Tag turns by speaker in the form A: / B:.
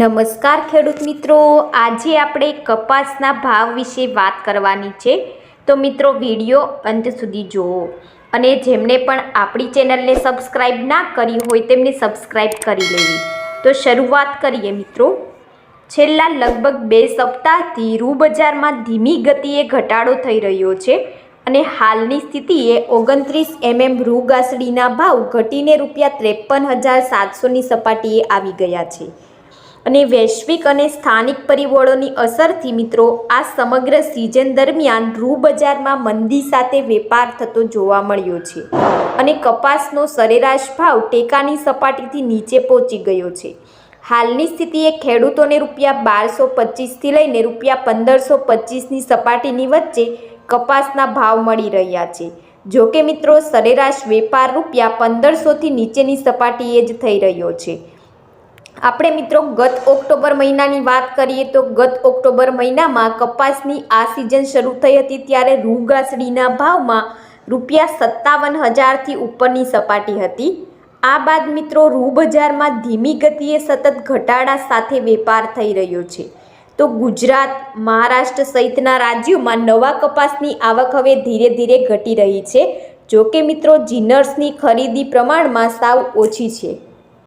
A: નમસ્કાર ખેડૂત મિત્રો. આજે આપણે કપાસના ભાવ વિશે વાત કરવાની છે. તો મિત્રો, વીડિયો અંત સુધી જુઓ. અને જેમને પણ આપણી ચેનલને સબસ્ક્રાઈબ ના કરી હોય તેમને સબસ્ક્રાઈબ કરી લેવી. તો શરૂઆત કરીએ મિત્રો. છેલ્લા લગભગ બે સપ્તાહથી રૂ બજારમાં ધીમી ગતિએ ઘટાડો થઈ રહ્યો છે અને હાલની સ્થિતિએ ઓગણત્રીસ એમએમ રૂ ગાસડીના ભાવ ઘટીને રૂપિયા ત્રેપન હજાર સાતસોની સપાટીએ આવી ગયા છે. અને વૈશ્વિક અને સ્થાનિક પરિબળોની અસરથી મિત્રો, આ સમગ્ર સિઝન દરમિયાન રૂ બજારમાં મંદી સાથે વેપાર થતો જોવા મળ્યો છે અને કપાસનો સરેરાશ ભાવ ટેકાની સપાટીથી નીચે પહોંચી ગયો છે. હાલની સ્થિતિએ ખેડૂતોને રૂપિયા બારસો પચીસથી લઈને રૂપિયા પંદરસો પચીસની સપાટીની વચ્ચે કપાસના ભાવ મળી રહ્યા છે. જોકે મિત્રો, સરેરાશ વેપાર રૂપિયા પંદરસોથી નીચેની સપાટીએ જ થઈ રહ્યો છે. આપણે મિત્રો ગત ઓક્ટોબર મહિનાની વાત કરીએ તો ગત ઓક્ટોબર મહિનામાં કપાસની આ સિઝન શરૂ થઈ હતી ત્યારે રૂગાસડીના ભાવમાં રૂપિયા સત્તાવન હજારથી ઉપરની સપાટી હતી. આ બાદ મિત્રો રૂ બજારમાં ધીમી ગતિએ સતત ઘટાડા સાથે વેપાર થઈ રહ્યો છે. તો ગુજરાત, મહારાષ્ટ્ર સહિતના રાજ્યોમાં નવા કપાસની આવક હવે ધીરે ધીરે ઘટી રહી છે. જોકે મિત્રો જીનર્સની ખરીદી પ્રમાણમાં સાવ ઓછી છે.